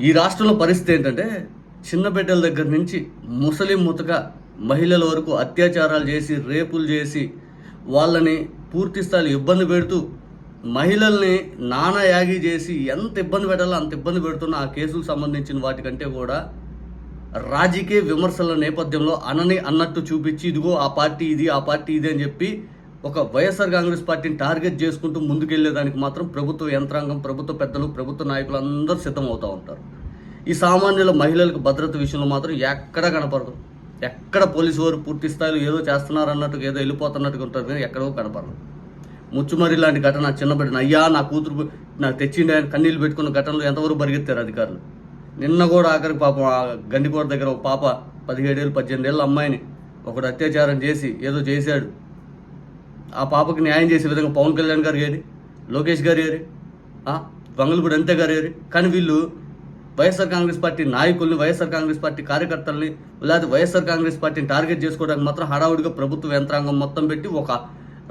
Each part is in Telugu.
ఈ రాష్ట్రంలో పరిస్థితి ఏంటంటే చిన్న బిడ్డల దగ్గర నుంచి ముసలి ముతక మహిళల వరకు అత్యాచారాలు చేసి రేపులు చేసి వాళ్ళని పూర్తి స్థాయిలో ఇబ్బంది పెడుతూ మహిళల్ని నానాయాగి చేసి ఎంత ఇబ్బంది పెట్టాలో అంత ఇబ్బంది పెడుతున్న ఆ కేసులకు సంబంధించిన వాటికంటే కూడా రాజకీయ విమర్శల నేపథ్యంలో అనని అన్నట్టు చూపించి ఇదిగో ఆ పార్టీ ఇది ఆ పార్టీ ఇది అని చెప్పి ఒక వైఎస్ఆర్ కాంగ్రెస్ పార్టీని టార్గెట్ చేసుకుంటూ ముందుకెళ్ళేదానికి మాత్రం ప్రభుత్వ యంత్రాంగం ప్రభుత్వ పెద్దలు ప్రభుత్వ నాయకులు అందరూ సిద్ధమవుతూ ఉంటారు. ఈ సామాన్యుల మహిళలకు భద్రత విషయంలో మాత్రం ఎక్కడ కనపడదు. ఎక్కడ పోలీసు వారు పూర్తి స్థాయిలో ఏదో చేస్తున్నారన్నట్టుగా ఏదో వెళ్ళిపోతున్నట్టుగా ఉంటారు కానీ ఎక్కడో కనపడదు. ముచ్చుమరి లాంటి ఘటన చిన్నబడిన అయ్యా నా కూతురు నాకు తెచ్చిండే ఆయన కన్నీళ్ళు పెట్టుకున్న ఘటనలు ఎంతవరకు పరిగెత్తారు అధికారులు? నిన్న కూడా ఆఖరికి పాపం ఆ గండికోట దగ్గర ఒక పాప పదిహేడేళ్ళు పద్దెనిమిది ఏళ్ళ అమ్మాయిని ఒకడు అత్యాచారం చేసి ఏదో చేశాడు. ఆ పాపకి న్యాయం చేసే విధంగా పవన్ కళ్యాణ్ గారు గారి లోకేష్ గారు గారి వంగలపూడి అంతే గారు గారి కానీ వీళ్ళు వైఎస్ఆర్ కాంగ్రెస్ పార్టీ నాయకుల్ని వైఎస్ఆర్ కాంగ్రెస్ పార్టీ కార్యకర్తల్ని లేదా వైఎస్ఆర్ కాంగ్రెస్ పార్టీని టార్గెట్ చేసుకోవడానికి మాత్రం హడావుడిగా ప్రభుత్వ యంత్రాంగం మొత్తం పెట్టి ఒక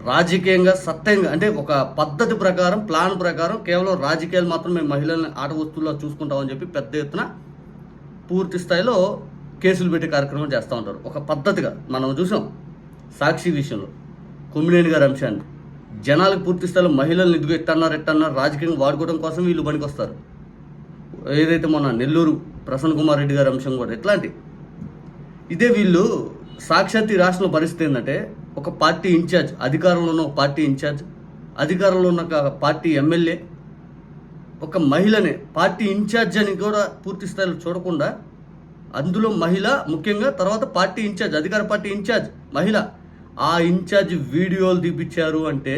రాజకీయంగా సత్యంగా అంటే ఒక పద్ధతి ప్రకారం ప్లాన్ ప్రకారం కేవలం రాజకీయాలు మాత్రం మేము మహిళల్ని ఆట వస్తువుల్లో చూసుకుంటామని చెప్పి పెద్ద ఎత్తున పూర్తి స్థాయిలో కేసులు పెట్టే కార్యక్రమం చేస్తూ ఉంటారు. ఒక పద్ధతిగా మనం చూసాం సాక్షి విషయంలో. కొమ్మినేని గారి అంశాన్ని. జనాలకు పూర్తి స్థాయిలో మహిళలను ఇదిగో ఎట్టన్నారు ఎట్టన్నారు రాజకీయంగా వాడుకోవడం కోసం వీళ్ళు పనికొస్తారు. ఏదైతే మొన్న నెల్లూరు ప్రసన్న కుమార్ రెడ్డి గారి అంశం కూడా ఎట్లాంటి? ఇదే వీళ్ళు సాక్షాత్ ఈ రాష్ట్రంలో పరిస్థితి ఏంటంటే ఒక పార్టీ ఇన్ఛార్జ్ అధికారంలో ఉన్న ఒక పార్టీ ఇన్ఛార్జ్ అధికారంలో ఉన్న పార్టీ ఎమ్మెల్యే ఒక మహిళనే పార్టీ ఇన్ఛార్జ్ అని కూడా పూర్తి స్థాయిలో చూడకుండా అందులో మహిళ ముఖ్యంగా తర్వాత పార్టీ ఇన్ఛార్జ్ అధికార పార్టీ ఇన్ఛార్జ్ మహిళ. ఆ ఇన్ఛార్జ్ వీడియోలు తీపిచ్చారు అంటే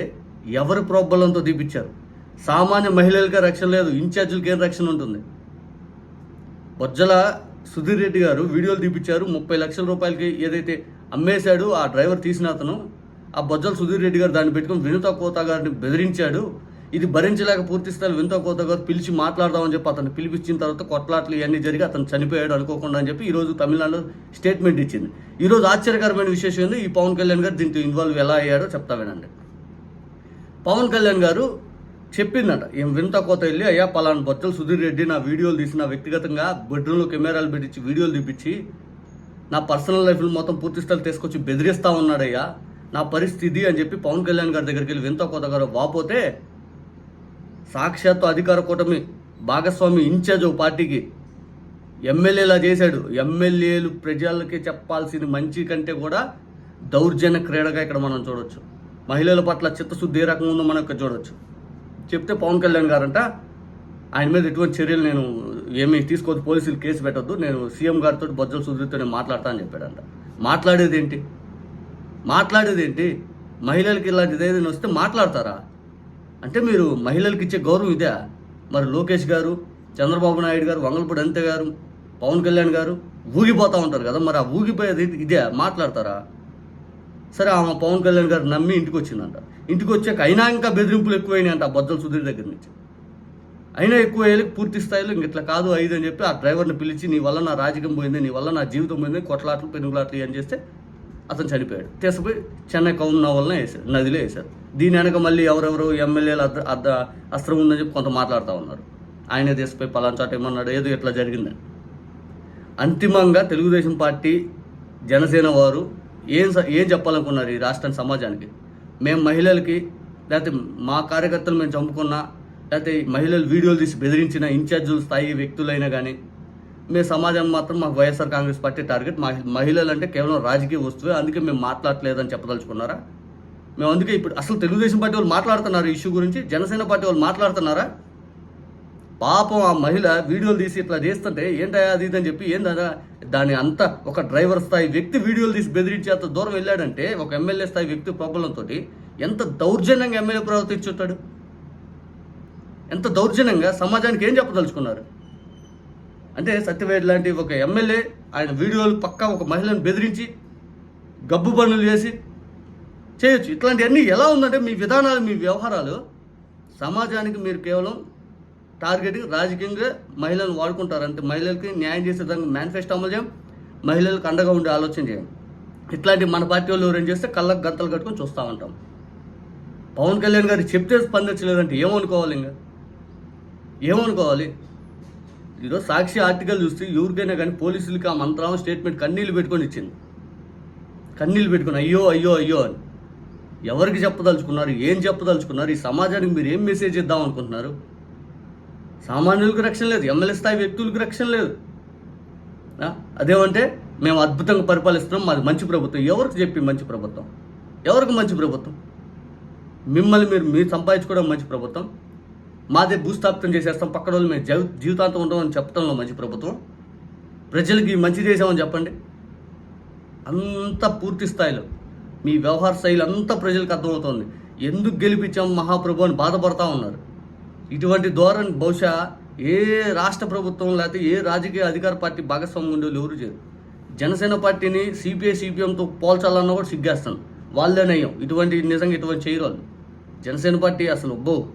ఎవరి ప్రోబ్బలంతో తీపిచ్చారు? సామాన్య మహిళలకే రక్షణ లేదు ఇన్ఛార్జీలకి ఏం రక్షణ ఉంటుంది? బొజ్జల సుధీర్ రెడ్డి గారు వీడియోలు తీపిచ్చారు ముప్పై లక్షల రూపాయలకి ఏదైతే అమ్మేశాడు ఆ డ్రైవర్ తీసిన అతను ఆ బొజ్జల సుధీర్ రెడ్డి గారు దాన్ని పెట్టుకుని వినుత కోత గారిని బెదిరించాడు ఇది భరించలేక పూర్తి స్థాయి వింత కోత గారు పిలిచి మాట్లాడదామని చెప్పి అతను పిలిపించిన తర్వాత కొట్లాట్లు ఇవన్నీ జరిగి అతను చనిపోయాడు అనుకోకుండా అని చెప్పి ఈరోజు తమిళనాడు స్టేట్మెంట్ ఇచ్చింది. ఈరోజు ఆశ్చర్యకరమైన విశేషం ఏంది ఈ పవన్ కళ్యాణ్ గారు దీంతో ఇన్వాల్వ్ ఎలా అయ్యాడో చెప్తా వినండి. పవన్ కళ్యాణ్ గారు చెప్పిందట ఏం వింత కోత వెళ్ళి అయ్యా పలానా బొచ్చల సుధీర్ రెడ్డి నా వీడియోలు తీసిన వ్యక్తిగతంగా బెడ్రూమ్లో కెమెరాలు పెట్టించి వీడియోలు తీపించి నా పర్సనల్ లైఫ్లో మొత్తం పూర్తి స్థాయిలో తీసుకొచ్చి బెదిరిస్తా ఉన్నాడయ్యా నా పరిస్థితి అని చెప్పి పవన్ కళ్యాణ్ గారి దగ్గరికి వెళ్ళి వింత కోత గారు వాపోతే సాక్షాత్తు అధికార కూటమి భాగస్వామి ఇన్ఛార్జ్ ఓ పార్టీకి ఎమ్మెల్యేలా చేశాడు. ఎమ్మెల్యేలు ప్రజలకి చెప్పాల్సిన మంచి కంటే కూడా దౌర్జన్య క్రీడగా ఇక్కడ మనం చూడొచ్చు. మహిళల పట్ల చిత్తశుద్ధి ఏ రకంగా ఉందో మనం ఇక్కడ చూడొచ్చు. చెప్తే పవన్ కళ్యాణ్ గారంట ఆయన మీద ఎటువంటి చర్యలు నేను ఏమీ తీసుకోవద్దు పోలీసులు కేసు పెట్టొద్దు నేను సీఎం గారితో బొజ్జల సుధీర్తో నేను మాట్లాడతా అని చెప్పాడంట. మాట్లాడేది ఏంటి మాట్లాడేది ఏంటి మహిళలకి ఇలాంటిది ఏదైనా వస్తే మాట్లాడతారా? అంటే మీరు మహిళలకు ఇచ్చే గౌరవం ఇదే. మరి లోకేష్ గారు చంద్రబాబు నాయుడు గారు వంగలపూడి అంతే గారు పవన్ కళ్యాణ్ గారు ఊగిపోతూ ఉంటారు కదా. మరి ఆ ఊగిపోయేది ఇదే. మాట్లాడతారా? సరే ఆమె పవన్ కళ్యాణ్ గారు నమ్మి ఇంటికి వచ్చిందంట ఇంటికి వచ్చాక అయినా ఇంకా బెదిరింపులు ఎక్కువైనాయి అంట ఆ సుధీర్ దగ్గర నుంచి. అయినా ఎక్కువ వేలకు పూర్తి స్థాయిలో ఇంక ఇట్లా కాదు ఐదు అని చెప్పి ఆ డ్రైవర్ని పిలిచి నీ వల్ల నా రాజకీయం పోయింది నీ వల్ల నా జీవితం పోయింది కొట్లాట్లు పెనుగులాట్లు అని చేస్తే అతను చనిపోయాడు. తీసుకుపోయి చెన్నై కౌన్న వలన వేశారు నదిలో వేశారు దీని వెనక మళ్ళీ ఎవరెవరు ఎమ్మెల్యేలు అద్ద అద్ద అస్త్రం ఉందని చెప్పి కొంత మాట్లాడుతూ ఉన్నారు. ఆయనే తీసుకుపోయి పలానా చోట ఏమన్నాడు ఏదో ఇట్లా జరిగిందని అంతిమంగా తెలుగుదేశం పార్టీ జనసేన వారు ఏం స- ఏం చెప్పాలనుకున్నారు ఈ రాష్ట్రానికి సమాజానికి? మేము మహిళలకి లేకపోతే మా కార్యకర్తలు మేము చంపుకున్నా లేకపోతే మహిళలు వీడియోలు తీసి బెదిరించిన ఇన్ఛార్జీలు స్థాయి వ్యక్తులైనా కానీ మీ సమాజం మాత్రం మాకు వైఎస్ఆర్ కాంగ్రెస్ పార్టీ టార్గెట్. మా మహిళలు అంటే కేవలం రాజకీయ వస్తువే అందుకే మేము మాట్లాడలేదని చెప్పదలుచుకున్నారా? మేము అందుకే ఇప్పుడు అసలు తెలుగుదేశం పార్టీ వాళ్ళు మాట్లాడుతున్నారు ఇష్యూ గురించి. జనసేన పార్టీ వాళ్ళు మాట్లాడుతున్నారా? పాపం ఆ మహిళ వీడియోలు తీసి ఇట్లా చేస్తుంటే ఏంటా అది ఇది అని చెప్పి ఏందా దాని అంత ఒక డ్రైవర్ స్థాయి వ్యక్తి వీడియోలు తీసి బెదిరించి అంత దూరం వెళ్ళాడంటే ఒక ఎమ్మెల్యే స్థాయి వ్యక్తి ప్రాబ్లంతో ఎంత దౌర్జన్యంగా ఎమ్మెల్యే ప్రవర్తించుంటాడు ఎంత దౌర్జన్యంగా సమాజానికి ఏం చెప్పదలుచుకున్నారు? అంటే సత్యవేడ్ లాంటి ఒక ఎమ్మెల్యే ఆయన వీడియోలు పక్కా ఒక మహిళను బెదిరించి గబ్బు పనులు చేసి చేయొచ్చు. ఇట్లాంటివన్నీ ఎలా ఉందంటే మీ విధానాలు మీ వ్యవహారాలు సమాజానికి మీరు కేవలం టార్గెట్ రాజకీయంగా మహిళలను వాడుకుంటారంటే మహిళలకి న్యాయం చేసే దానికి మేనిఫెస్టో అమలు చేయం మహిళలకు అండగా ఉండే ఆలోచన చేయం. ఇట్లాంటి మన పార్టీ వాళ్ళు ఎవరేం చేస్తే కళ్ళకు గంతలు కట్టుకొని చూస్తూ ఉంటాం. పవన్ కళ్యాణ్ గారు చెప్తే స్పందించలేదంటే ఏమనుకోవాలి ఇంకా? ఏమనుకోవాలి? ఈరోజు సాక్షి ఆర్టికల్ చూస్తే ఎవరికైనా కానీ పోలీసులకి ఆ మంత్రామ స్టేట్మెంట్ కన్నీళ్ళు పెట్టుకొని ఇచ్చింది. కన్నీళ్ళు పెట్టుకుని అయ్యో అయ్యో అయ్యో అని. ఎవరికి చెప్పదలుచుకున్నారు? ఏం చెప్పదలుచుకున్నారు? ఈ సమాజానికి మీరు ఏం మెసేజ్ ఇద్దాం అనుకుంటున్నారు? సామాన్యులకు రక్షణ లేదు ఎమ్మెల్యే స్థాయి వ్యక్తులకు రక్షణ లేదు. అదేమంటే మేము అద్భుతంగా పరిపాలిస్తున్నాం మాది మంచి ప్రభుత్వం. ఎవరికి చెప్పి మంచి ప్రభుత్వం? ఎవరికి మంచి ప్రభుత్వం? మిమ్మల్ని మీరు మీరు సంపాదించుకోవడం మంచి ప్రభుత్వం? మాదే భూస్థాపితం చేసేస్తాం పక్కన వాళ్ళు మేము జీవ- జీవితాంతం ఉంటామని చెప్పడంలో మంచి ప్రభుత్వం. ప్రజలకి మంచి చేసామని చెప్పండి. అంత పూర్తి స్థాయిలో మీ వ్యవహార శైలి అంతా ప్రజలకు అర్థమవుతుంది. ఎందుకు గెలిపించాం మహాప్రభు అని బాధపడతా ఉన్నారు. ఇటువంటి ధోరణి బహుశా ఏ రాష్ట్ర ప్రభుత్వం లేకపోతే ఏ రాజకీయ అధికార పార్టీ భాగస్వామ్యం ఉండేవాళ్ళు ఎవరు చేయరు. జనసేన పార్టీని సిపిఐ సిపిఎంతో పోల్చాలన్నా కూడా సిగ్గేస్తాను వాళ్ళే నయం. ఇటువంటి నిజంగా ఇటువంటి చేయరు వాళ్ళు. జనసేన పార్టీ అసలు ఒబ్బో